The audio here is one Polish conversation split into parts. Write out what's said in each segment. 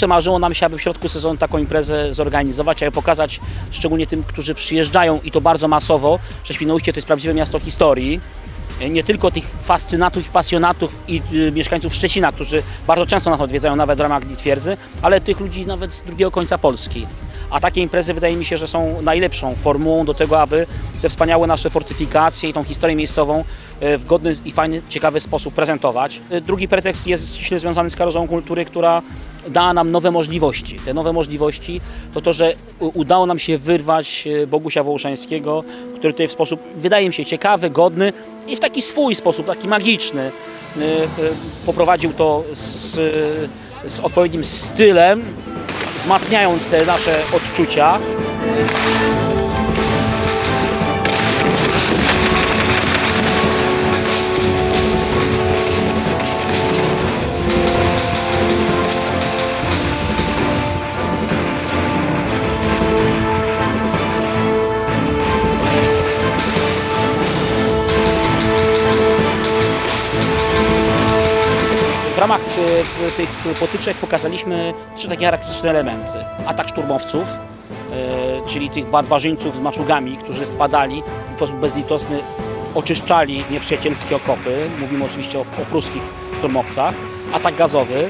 zawsze marzyło nam się, aby w środku sezonu taką imprezę zorganizować, aby pokazać szczególnie tym, którzy przyjeżdżają i to bardzo masowo, że Świnoujście to jest prawdziwe miasto historii. Nie tylko tych fascynatów, pasjonatów i y, mieszkańców Szczecina, którzy bardzo często nas odwiedzają nawet w ramach Twierdzy, ale tych ludzi nawet z drugiego końca Polski. A takie imprezy wydaje mi się, że są najlepszą formułą do tego, aby te wspaniałe nasze fortyfikacje i tą historię miejscową e, w godny i fajny, ciekawy sposób prezentować. E, Drugi pretekst jest ściśle związany z Karozą Kultury, która dała nam nowe możliwości. Te nowe możliwości to to, że udało nam się wyrwać e, Bogusia Wołoszańskiego, który tutaj w sposób, wydaje mi się, ciekawy, godny i w taki swój sposób, taki magiczny poprowadził to z, z odpowiednim stylem, wzmacniając te nasze odczucia. Tych potyczek pokazaliśmy trzy takie charakterystyczne elementy. Atak szturmowców, e, czyli tych barbarzyńców z maczugami, którzy wpadali w sposób bezlitosny, oczyszczali nieprzyjacielskie okopy. Mówimy oczywiście o, o pruskich szturmowcach. Atak gazowy,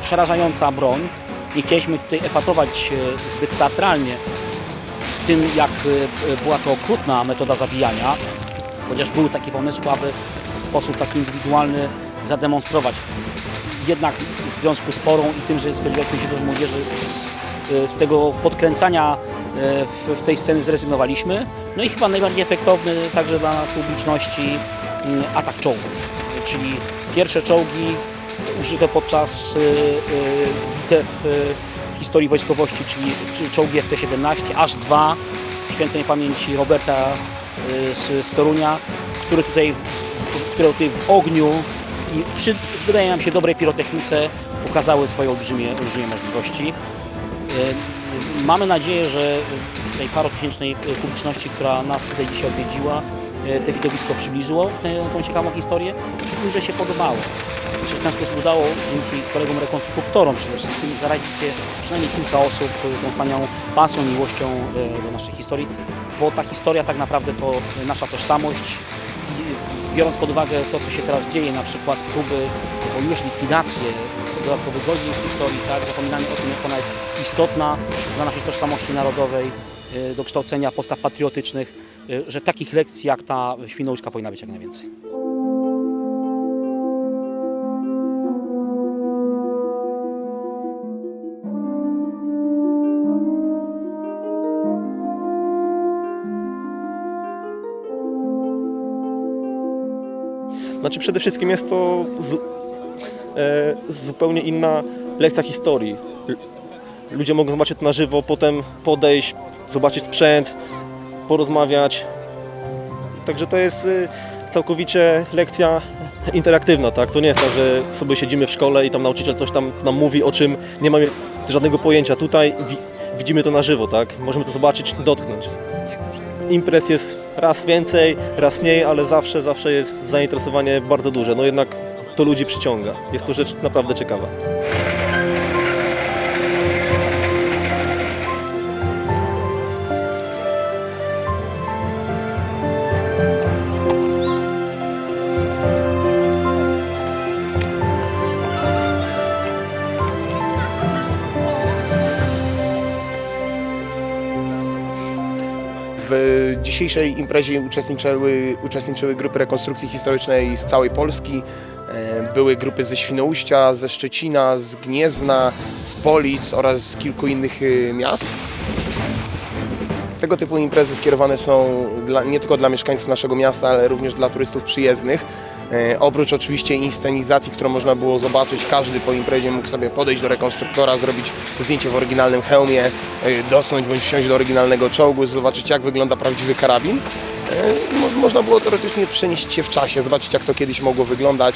przerażająca broń. Nie chcieliśmy tutaj epatować e, zbyt teatralnie tym, jak e, była to okrutna metoda zabijania, chociaż były takie pomysły, aby w sposób taki indywidualny zademonstrować. Jednak w związku z porą i tym, że spodziewaliśmy się do młodzieży, z, z tego podkręcania e, w, w tej sceny zrezygnowaliśmy. No i chyba najbardziej efektowny także dla publiczności mm, atak czołgów, czyli pierwsze czołgi użyte podczas e, e, bitew e, w historii wojskowości, czyli, czołgi FT-17, aż dwa świętej pamięci Roberta z, z Torunia, które tutaj, które tutaj w ogniu i przy, wydaje nam się, dobrej pirotechnice pokazały swoje olbrzymie, olbrzymie możliwości. Y, Mamy nadzieję, że tej parotysięcznej publiczności, która nas tutaj dzisiaj odwiedziła, y, te widowisko przybliżyło tę, tą ciekawą historię i tym, że się podobało. Że w ten sposób udało dzięki kolegom rekonstruktorom przede wszystkim zarazić się przynajmniej kilka osób y, tą wspaniałą pasją, miłością do naszej historii, bo ta historia tak naprawdę to nasza tożsamość i biorąc pod uwagę to, co się teraz dzieje, na przykład próby o już likwidację dodatkowych godzin z historii, tak, zapominanie o tym, jak ona jest istotna dla naszej tożsamości narodowej, y, do kształcenia postaw patriotycznych, y, że takich lekcji jak ta świnoujska powinna być jak najwięcej. Znaczy przede wszystkim jest to zu, e, zupełnie inna lekcja historii. Ludzie mogą zobaczyć na żywo, potem podejść, zobaczyć sprzęt, porozmawiać. Także to jest y, całkowicie lekcja interaktywna, tak? To nie jest tak, że sobie siedzimy w szkole i tam nauczyciel coś tam nam mówi, o czym nie mamy żadnego pojęcia. Tutaj wi widzimy to na żywo, tak? Możemy to zobaczyć, dotknąć. Imprez jest raz więcej, raz mniej, ale zawsze, zawsze jest zainteresowanie bardzo duże. No jednak to ludzi przyciąga. Jest to rzecz naprawdę ciekawa. W dzisiejszej imprezie uczestniczyły, uczestniczyły grupy rekonstrukcji historycznej z całej Polski. E, Były grupy ze Świnoujścia, ze Szczecina, z Gniezna, z Polic oraz z kilku innych y, miast. Tego typu imprezy skierowane są dla, nie tylko dla mieszkańców naszego miasta, ale również dla turystów przyjezdnych. E, oprócz oczywiście inscenizacji, którą można było zobaczyć, każdy po imprezie mógł sobie podejść do rekonstruktora, zrobić zdjęcie w oryginalnym hełmie, e, dotknąć bądź wsiąść do oryginalnego czołgu, zobaczyć jak wygląda prawdziwy karabin. E, mo- można było teoretycznie przenieść się w czasie, zobaczyć jak to kiedyś mogło wyglądać.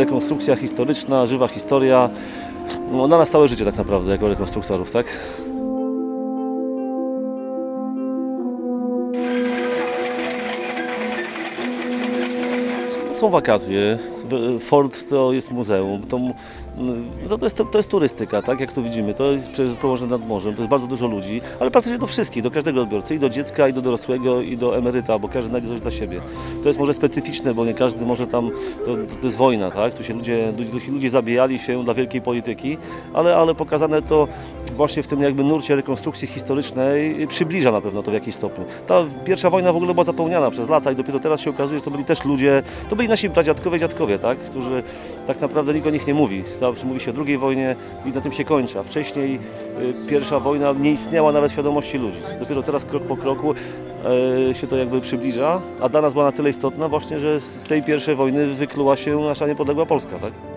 Rekonstrukcja historyczna, żywa historia, no, na nas całe życie tak naprawdę, jako rekonstruktorów, tak? Są wakacje, Ford to jest muzeum, to, mu- no to, jest, to, to jest turystyka, tak jak tu widzimy, to jest położone nad morzem, to jest bardzo dużo ludzi, ale praktycznie do wszystkich, do każdego odbiorcy, i do dziecka, i do dorosłego, i do emeryta, bo każdy znajdzie coś dla siebie. To jest może specyficzne, bo nie każdy może tam, to, to jest wojna, tak, tu się ludzie, ludzie, ludzie zabijali się dla wielkiej polityki, ale, ale pokazane to właśnie w tym jakby nurcie rekonstrukcji historycznej przybliża na pewno to w jakiś stopniu. Ta pierwsza wojna w ogóle była zapełniana przez lata i dopiero teraz się okazuje, że to byli też ludzie, to byli nasi pradziadkowie dziadkowie, tak? którzy tak naprawdę nikt o nich nie mówi. Zawsze mówi się o II wojnie i na tym się kończy, a wcześniej y, pierwsza wojna nie istniała nawet w świadomości ludzi. Dopiero teraz krok po kroku e, się to jakby przybliża, a dla nas była na tyle istotna właśnie, że z tej pierwszej wojny wykluła się nasza niepodległa Polska. Tak?